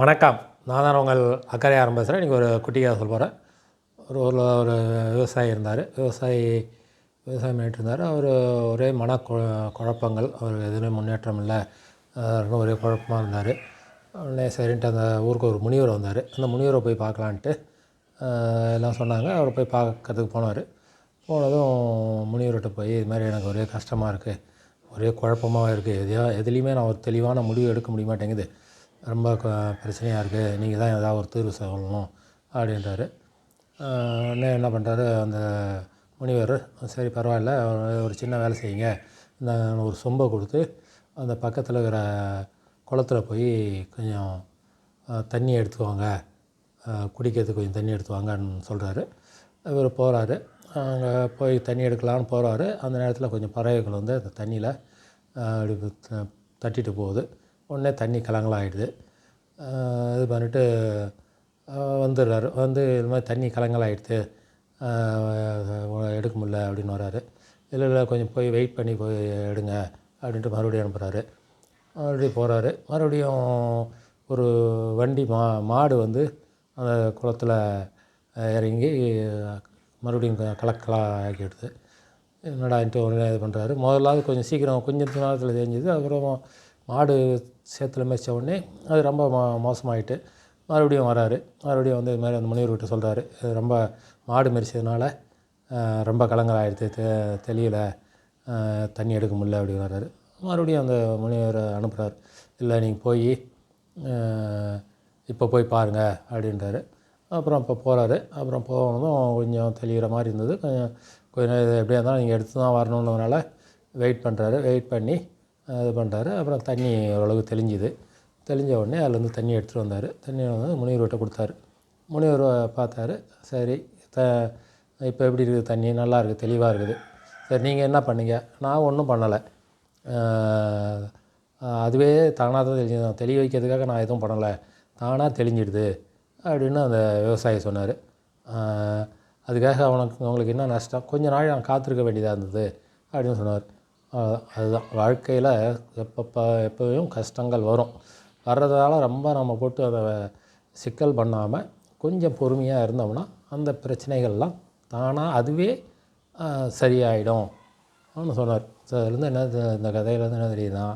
வணக்கம். நான் தான் உங்கள் அக்கறையாரம் பேசுகிறேன் இன்றைக்கி ஒரு குட்டியாக சொல்ல போகிறேன் ஒரு ஊரில் ஒரு விவசாயி இருந்தார். விவசாயி விவசாயம் பண்ணிட்டு இருந்தார். அவர் ஒரே மன கு குழப்பங்கள். அவர் எதுவுமே முன்னேற்றம் இல்லை. ஒரே குழப்பமாக இருந்தார். உடனே சரின்ட்டு அந்த ஊருக்கு ஒரு முனிவர் வந்தார். அந்த முனிவரை போய் பார்க்கலான்ட்டு எல்லாம் சொன்னாங்க. அவர் போய் பார்க்கறதுக்கு போனார். போனதும் முனிவர்கிட்ட போய் இது மாதிரி எனக்கு ஒரே கஷ்டமாக இருக்குது ஒரே குழப்பமாக இருக்குது எதையோ எதுலேயுமே நான் ஒரு தெளிவான முடிவு எடுக்க முடிய மாட்டேங்குது. ரொம்ப க- பிரச்சனையாக இருக்குது நீங்கள் தான் ஏதாவது ஒரு தீர்வு சொல்லணும் அப்படின்றாரு. உடனே என்ன பண்ணுறாரு அந்த முனிவர் சரி பரவாயில்ல ஒரு- சின்ன வேலை செய்யுங்க. இந்த ஒரு சொம்பை கொடுத்து அந்த பக்கத்தில் இருக்கிற குளத்துல போய் கொஞ்சம் தண்ணி எடுத்துவாங்க குடிக்கிறதுக்கு கொஞ்சம் தண்ணி எடுத்து வாங்கன்னு சொல்கிறாரு இவர் போகிறாரு அங்கே போய் தண்ணி எடுக்கலான்னு போகிறாரு அந்த நேரத்தில் கொஞ்சம் பறவைகள் வந்து அந்த தண்ணியில் அப்படி த- தட்டிட்டு போகுது. உடனே தண்ணி கலங்கலாகிடுது இது பண்ணிட்டு வந்துடுறாரு. வந்து இது மாதிரி தண்ணி கலங்கலாகிடுது எடுக்க முடில அப்படின்னு வராரு இல்லை இல்லை கொஞ்சம் போய் வெயிட் பண்ணி போய் எடுங்க அப்படின்ட்டு மறுபடியும் அனுப்புகிறாரு மறுபடியும் போகிறாரு மறுபடியும் ஒரு வண்டி மா மாடு வந்து அந்த குளத்துல இறங்கி மறுபடியும் கலக்கலாக கலக்கலா ஆக்கிடுது என்னடான்ட்டு உடனே இது பண்ணுறாரு முதலாவது கொஞ்சம் சீக்கிரம் கொஞ்சம் நேரத்தில் தெரிஞ்சுது. அப்புறம் மாடு சேத்துல மேய்ச்ச உடனே அது ரொம்ப மோ மோசமாகிட்டு மறுபடியும் வராரு. மறுபடியும் வந்து இது மாதிரி அந்த முனிவர்கிட்ட சொல்கிறாரு ரொம்ப மாடு மெரிச்சதுனால ரொம்ப கலங்கலாகிடுது தெ தெளியலை. தண்ணி எடுக்க முடியல அப்படின்னு வர்றாரு. மறுபடியும் அந்த முனிவரை அனுப்புகிறார் இல்லை நீங்கள் போய் இப்போ போய் பாருங்க அப்படின்றாரு. அப்புறம் இப்போ போகிறாரு அப்புறம் போனதும் கொஞ்சம் தெளிகிற மாதிரி இருந்தது. கொஞ்சம் கொஞ்ச நேரம் எப்படியா இருந்தாலும் நீங்கள் எடுத்து தான் வரணுன்றதுனால வெயிட் பண்ணுறாரு வெயிட் பண்ணி இது பண்ணுறாரு அப்புறம் தண்ணி ஓரளவு தெளிஞ்சுது. தெளிஞ்ச உடனே அதுலேருந்து தண்ணி எடுத்துகிட்டு வந்தார். தண்ணி வந்து முனிவர்கிட்ட கொடுத்தாரு. முனிவர் பார்த்தாரு. சரி த இப்போ எப்படி இருக்குது தண்ணி? நல்லா இருக்குது தெளிவாக இருக்குது. சரி நீங்கள் என்ன பண்ணீங்க? நான் ஒன்றும் பண்ணலை. அதுவே தானாக தான் தெளிஞ்சு தெளி வைக்கிறதுக்காக நான் எதுவும் பண்ணலை. தானாக தெளிஞ்சிடுது அப்படின்னு அந்த விவசாயி சொன்னார். அதுக்காக அவனுக்கு அவங்களுக்கு என்ன நஷ்டம்? கொஞ்ச நாள் நான் காத்திருக்க வேண்டியதாக இருந்தது அப்படின்னு சொன்னார். அதுதான். வாழ்க்கையில் எப்பப்போ எப்போயும் கஷ்டங்கள் வரும். வர்றதால ரொம்ப நம்ம போட்டு அதை சிக்கல் பண்ணாமல் கொஞ்சம் பொறுமையாக இருந்தோம்னா அந்த பிரச்சனைகள்லாம் தானாக அதுவே சரியாயிடும். அப்படின்னு சொன்னார். ஸோ அதுலேருந்து என்ன இந்த கதையிலேருந்து என்ன தெரியுதுன்னா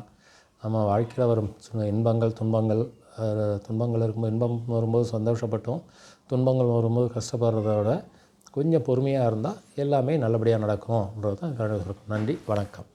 நம்ம வாழ்க்கையில் வரும் இன்பங்கள் துன்பங்கள் துன்பங்கள் இருக்கும்போது இன்பம் வரும்போது சந்தோஷப்பட்டோம். துன்பங்கள் வரும்போது கஷ்டப்படுறதோட கொஞ்சம் பொறுமையாக இருந்தால் எல்லாமே நல்லபடியாக நடக்கும்ன்றது தான் நன்றி வணக்கம்.